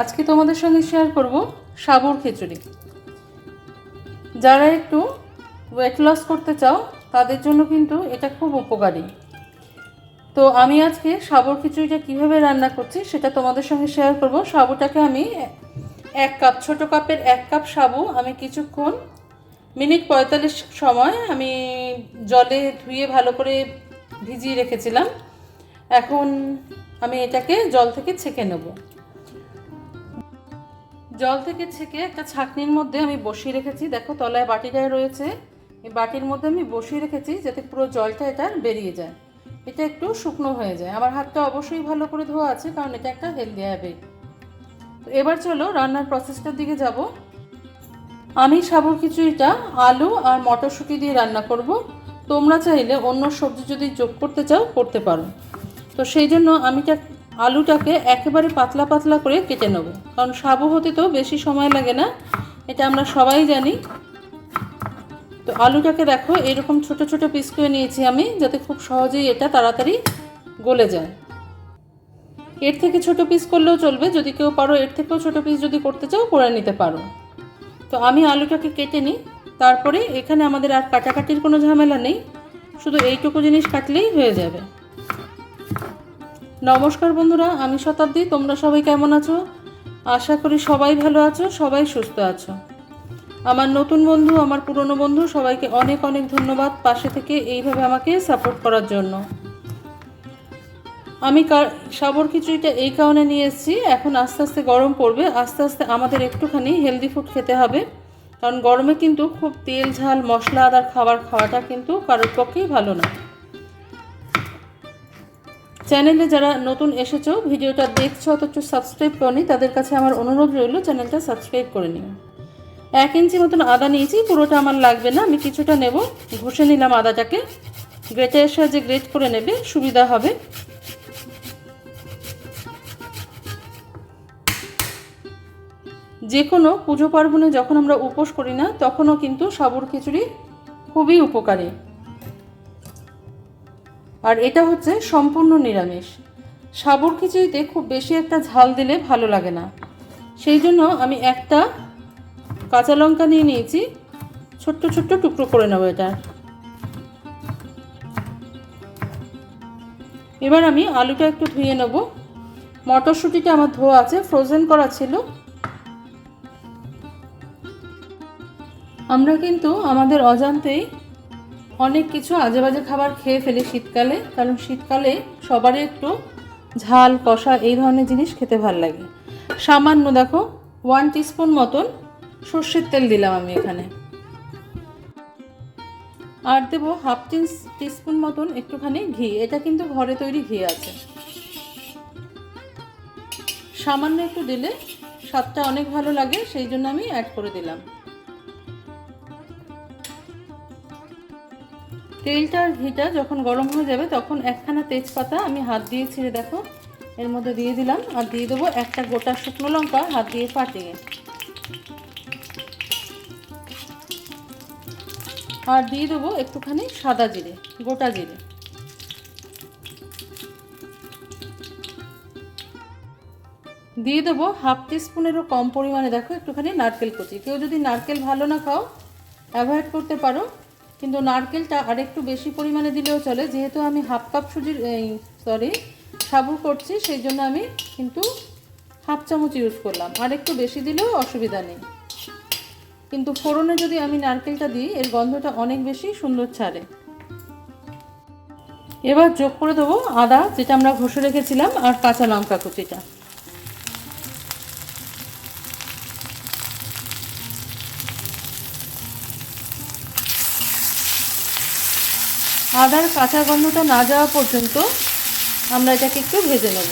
আজকে তোমাদের সঙ্গে শেয়ার করব সাবুর খিচুড়ি। যারা একটু ওয়েট লস করতে চাও, তাদের জন্য কিন্তু এটা খুব উপকারী। তো আমি আজকে সাবর খিচুড়িটা কীভাবে রান্না করছি, সেটা তোমাদের সঙ্গে শেয়ার করব। সাবুটাকে আমি এক কাপ, ছোট কাপের এক কাপ সাবু আমি কিছুক্ষণ, মিনিট পঁয়তাল্লিশ সময় আমি জলে ধুয়ে ভালো করে ভিজিয়ে রেখেছিলাম। এখন আমি এটাকে জল থেকে ছেঁকে নেব। জল থেকে ছেঁকে একটা ছাঁকনির মধ্যে আমি বসিয়ে রেখেছি। দেখো, তলায় বাটিটায় রয়েছে। এই বাটির মধ্যে আমি বসিয়ে রেখেছি যাতে পুরো জলটা এটার বেরিয়ে যায়। এটা একটু শুকনো হয়ে যায়। আমার হাতটা অবশ্যই ভালো করে ধোয়া আছে, কারণ এটা একটা হেলদি হ্যাবিট তো এবার চলো রান্নার প্রসেসটার দিকে যাব। আমি সাবুর খিচুড়িটা আলু আর মটরশুঁটি দিয়ে রান্না করব। তোমরা চাইলে অন্য সবজি যদি যোগ করতে চাও, করতে পারো। তো সেই জন্য আমি আলুটাকে একেবারে পাতলা পাতলা করে কেটে নেব। কারণ সাবু হতে তো বেশি সময় লাগে না, এটা আমরা সবাই জানি। তো আলুটাকে দেখো, এরকম ছোট ছোট পিস করে নিয়েছি আমি, যাতে খুব সহজেই এটা তাড়াতাড়ি গলে যায়। এর থেকে ছোট পিস করলেও চলবে, যদি কেউ পারো এর থেকেও ছোট পিস যদি করতে চাও, করে নিতে পারো। তো আমি আলুটাকে কেটে নিই, তারপরে এখানে আমাদের আর কাটাকাটির কোনো ঝামেলা নেই, শুধু এইটুকু জিনিস কাটলেই হয়ে যাবে। নমস্কার বন্ধুরা, আমি শতাব্দী, তোমরা সবাই কেমন আছো? আশা করি সবাই ভালো আছো, সবাই সুস্থ আছো। আমার নতুন বন্ধু, আমার পুরনো বন্ধু, সবাইকে অনেক অনেক ধন্যবাদ পাশে থেকে এইভাবে আমাকে সাপোর্ট করার জন্য। আমি সাবর খিচুড়িটা এই কারণে নিয়ে এসেছি, এখন আস্তে আস্তে গরম পড়বে, আস্তে আস্তে আমাদের একটুখানি হেলদি ফুড খেতে হবে। কারণ গরমে কিন্তু খুব তেল, ঝাল, মশলা, আদার খাবার খাওয়াটা কিন্তু কারোর পক্ষেই ভালো না। চ্যানেলে যারা নতুন এসেছ, ভিডিওটা দেখছ, অথচ সাবস্ক্রাইব করনি, তাদের কাছে আমার অনুরোধ রইল চ্যানেলটা সাবস্ক্রাইব করে নিও। এক ইঞ্চি মতন আদা নিয়েছি, পুরোটা আমার লাগবে না, আমি কিছুটা নেব, ঘষে নিলাম আদাটাকে। গ্রেটারের সাহায্যে গ্রেট করে নেবে, সুবিধা হবে। যে কোনো পুজো পার্বণে যখন আমরা উপোস করি না, তখনও কিন্তু সাবুর খিচুড়ি খুবই উপকারী। আর এটা হচ্ছে সম্পূর্ণ নিরামিষ। সাবুর খিচুড়িতে খুব বেশি একটা ঝাল দিলে ভালো লাগে না। সেই জন্য আমি একটা কাঁচা লঙ্কা নিয়ে নিয়েছি। ছোট্ট ছোট্ট টুকরো করে নেব এটা। এবার আমি আলুটা একটু ধুয়ে নেব। মটরশুঁটিটা আমার ধোয়া আছে ফ্রোজেন করা ছিল। আমরা কিন্তু আমাদের অজান্তেই অনেক কিছু আজে বাজে খাবার খেয়ে ফেলি শীতকালে, কারণ শীতকালে সবারই একটু ঝাল, কষা এই ধরনের জিনিস খেতে ভালো লাগে। সামান্য দেখো ওয়ান টিস্পুন মতন সর্ষের তেল দিলাম আমি এখানে। আর দেবো হাফ টি টিস্পুন মতন একটুখানি ঘি, এটা কিন্তু ঘরে তৈরি ঘি আছে। সামান্য একটু দিলে স্বাদটা অনেক ভালো লাগে, সেই জন্য আমি অ্যাড করে দিলাম। তেলটা আর ঘিটা যখন গরম হয়ে যাবে তখন একখানা তেজপাতা আমি হাত দিয়ে ছিঁড়ে দেখো, এর মধ্যে দিয়ে দিলাম আর দিয়ে দেবো একটা গোটা শুকনো লঙ্কা হাত দিয়ে ফাটিয়ে। আর দিয়ে দেবো একটুখানি সাদা জিরে, গোটা জিরে। দিয়ে দেবো হাফ টিস্পুনেরও কম পরিমাণে, দেখো একটুখানি নারকেল কুচি। কেউ যদি নারকেল ভালো না খাও, অ্যাভয়েড করতে পারো। কিন্তু নারকেলটা আরেকটু বেশি পরিমাণে দিলেও চলে। যেহেতু আমি হাফ কাপ সুজির সরি সাবু করছি, সেই জন্য আমি কিন্তু হাফ চামচ ইউজ করলাম। আর একটু বেশি দিলেও অসুবিধা নেই। কিন্তু ফোড়নে যদি আমি নারকেলটা দিই, এর গন্ধটা অনেক বেশি সুন্দর ছাড়ে। এবার যোগ করে দেবো আদা, যেটা আমরা ঘষে রেখেছিলাম, আর কাঁচা লঙ্কা কুচিটা। আদার কাঁচা গন্ধটা না যাওয়া পর্যন্ত আমরা এটাকে একটু ভেজে নেব।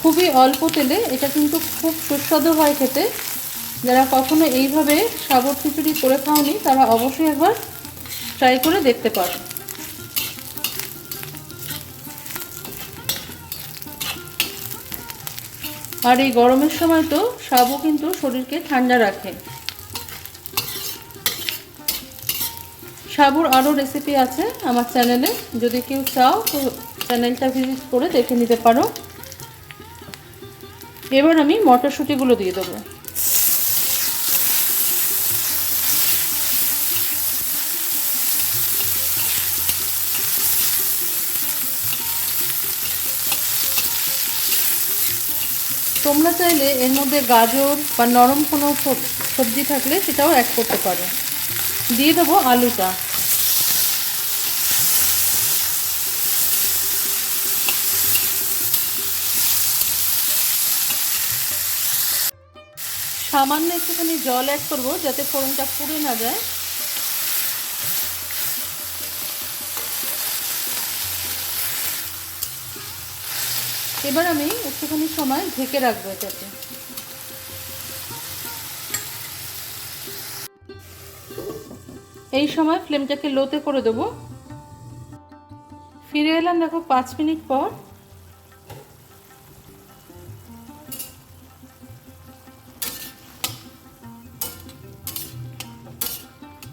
খুবই অল্প তেলে এটা কিন্তু খুব সুস্বাদু হয় খেতে। যারা কখনো এইভাবে সাবর খিচুড়ি করে খাওনি, তারা অবশ্যই একবার ট্রাই করে দেখতে পারো। আর এই গরমের সময় তো সাবু কিন্তু শরীরকে ঠান্ডা রাখে। সাবুর আরও রেসিপি আছে আমার চ্যানেলে যদি কেউ চাও, তো চ্যানেলটা ভিজিট করে দেখে নিতে পারো। এবার আমি মটরশুঁটিগুলো দিয়ে দেবো। তোমরা চাইলে এর মধ্যে গাজর বা নরম কোনো সবজি থাকলে সেটাও অ্যাড করতে পারো। দিয়ে দেবো আলুটা। সামান্য একটুখানি জল অ্যাড করব যাতে ফোড়নটা পুড়ে না যায়। এবার আমি একটুখানি সময় ঢেকে রাখব এটাকে এই সময় ফ্লেমটাকে লোতে করে দেবো। ফিরে এলাম দেখো পাঁচ মিনিট পর।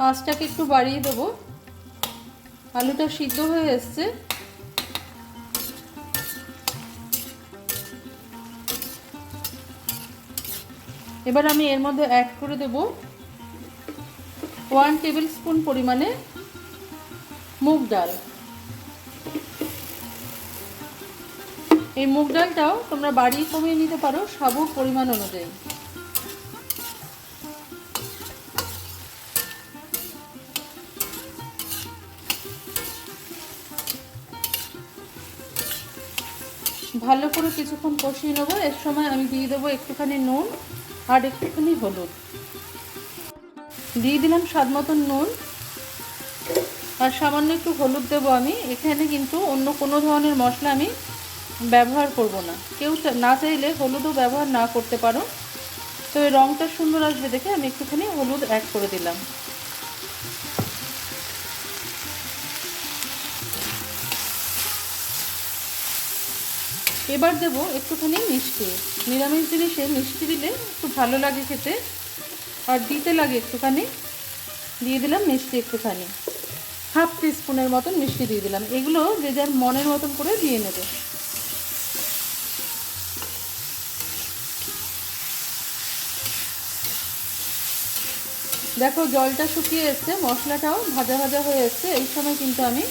আঁচটাকে একটু বাড়িয়ে দেবো। আলুটা সিদ্ধ হয়ে এসছে। এবার আমি এর মধ্যে অ্যাড করে দেব ওয়ান টেবিল স্পুন পরিমাণে মুগ ডাল। এই মুগ ডালটাও তোমরা বাড়িয়ে কমিয়ে নিতে পারো সাবুর পরিমাণ অনুযায়ী। ভালো করে কিছুক্ষণ কষিয়ে নেব। এর সময় আমি দিয়ে দেবো একটুখানি নুন আর একটুখানি হলুদ। দিয়ে দিলাম স্বাদ মতন নুন। আর সামান্য একটু হলুদ দেবো আমি। এখানে কিন্তু অন্য কোনো ধরনের মশলা আমি ব্যবহার করব না। কেউ না চাইলে হলুদও ব্যবহার না করতে পারো। তো এই রঙটা সুন্দর আসবে দেখে আমি একটুখানি হলুদ অ্যাড করে দিলাম। এবার দেবো একটুখানি মিষ্টি। নিরামিষ জিনিসে মিষ্টি দিলে একটু ভালো লাগে খেতে। আর দিতে লাগে একটুখানি। দিয়ে দিলাম মিষ্টি একটুখানি। হাফ স্পুনের মতন মিষ্টি দিয়ে দিলাম। এগুলো যে যার মনের মতন করে দিয়ে নেবে। দেখো জলটা শুকিয়ে এসছে, মশলাটাও ভাজা ভাজা হয়ে এসছে। এই সময় কিন্তু আমি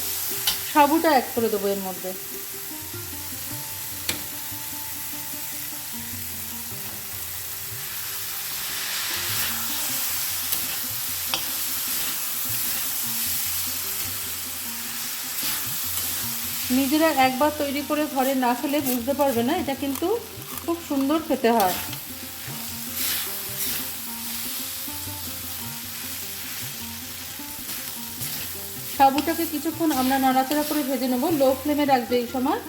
সাবুটা অ্যাড করে দেবো এর মধ্যে। নিজেরা একবার তৈরি করে ঘরে না খেলে বুঝতে পারবে না, এটা কিন্তু খুব সুন্দর খেতে হয়। সাবুটাকে কিছুক্ষণ আমরা নাড়াচাড়া করে ভেজে নেব। লো ফ্লেমে রাখবে এই সময়।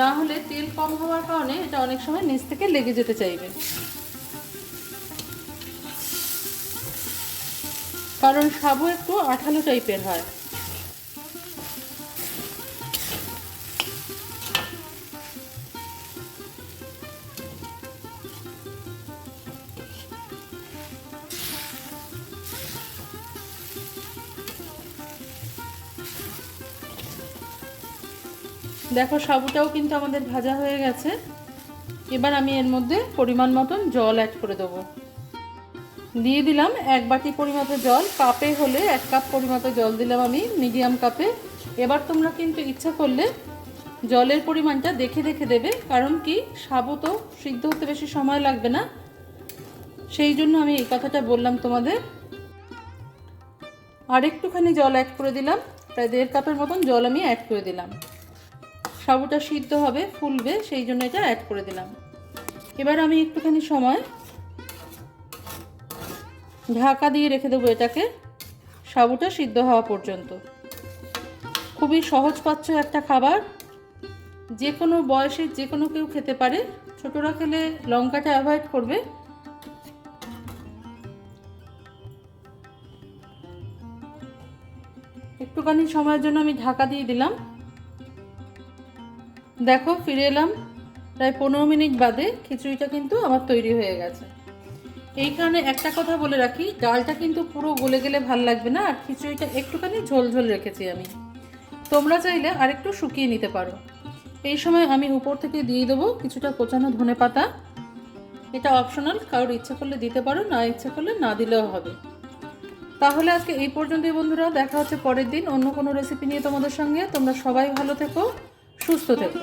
না হলে তেল কম হওয়ার কারণে এটা অনেক সময় নিচ থেকে লেগে যেতে চাইবে। কারণ সাবু একটু আঠালো টাইপের হয়। দেখো, সাবুটাও কিন্তু আমাদের ভাজা হয়ে গেছে। এবার আমি এর মধ্যে পরিমাণ মতন জল অ্যাড করে দেবো। দিয়ে দিলাম এক বাটি পরিমতো জল। কাপে হলে এক কাপ পরিমতো জল দিলাম আমি মিডিয়াম কাপে। এবার তোমরা কিন্তু ইচ্ছা করলে জলের পরিমাণটা দেখে দেখে দেবে, কারণ কি, সাবু তো সিদ্ধ হতে বেশি সময় লাগবে না। সেই জন্য আমি এই কথাটা বললাম তোমাদের। আর একটুখানি জল অ্যাড করে দিলাম। প্রায় দেড় কাপের মতন জল আমি অ্যাড করে দিলাম। সাবুটা সিদ্ধ হবে, ফুলবে, সেই জন্য এটা অ্যাড করে দিলাম। এবার আমি একটুখানি সময় ঢাকা দিয়ে রেখে দেবো এটাকে, সাবুটা সিদ্ধ হওয়া পর্যন্ত। খুবই সহজ পাচ্ছ একটা খাবার। যে কোনো বয়সে যে কোনো কেউ খেতে পারে। ছোটরা খেলে লঙ্কাটা অ্যাভয়েড করবে। একটুখানি সময়ের জন্য আমি ঢাকা দিয়ে দিলাম। দেখো, ফিরে এলাম। প্রায় পনেরো মিনিট বাদে খিচুড়িটা কিন্তু আমার তৈরি হয়ে গেছে। এই কারণে একটা কথা বলে রাখি, ডালটা কিন্তু পুরো গলে গেলে ভালো লাগবে না, আর খিচুড়িটা একটুখানি ঝোল ঝোল রেখেছি আমি। তোমরা চাইলে আরেকটু শুকিয়ে নিতে পারো। এই সময় আমি উপর থেকে দিয়ে দেবো কিছুটা কোচানো ধনে পাতা। এটা অপশনাল কারোর ইচ্ছে করলে দিতে পারো, না ইচ্ছে করলে না দিলেও হবে। তাহলে আজকে এই পর্যন্তই বন্ধুরা, দেখা হচ্ছে পরের দিন অন্য কোনো রেসিপি নিয়ে তোমাদের সঙ্গে। তোমরা সবাই ভালো থেকো। সুস্থ থেকো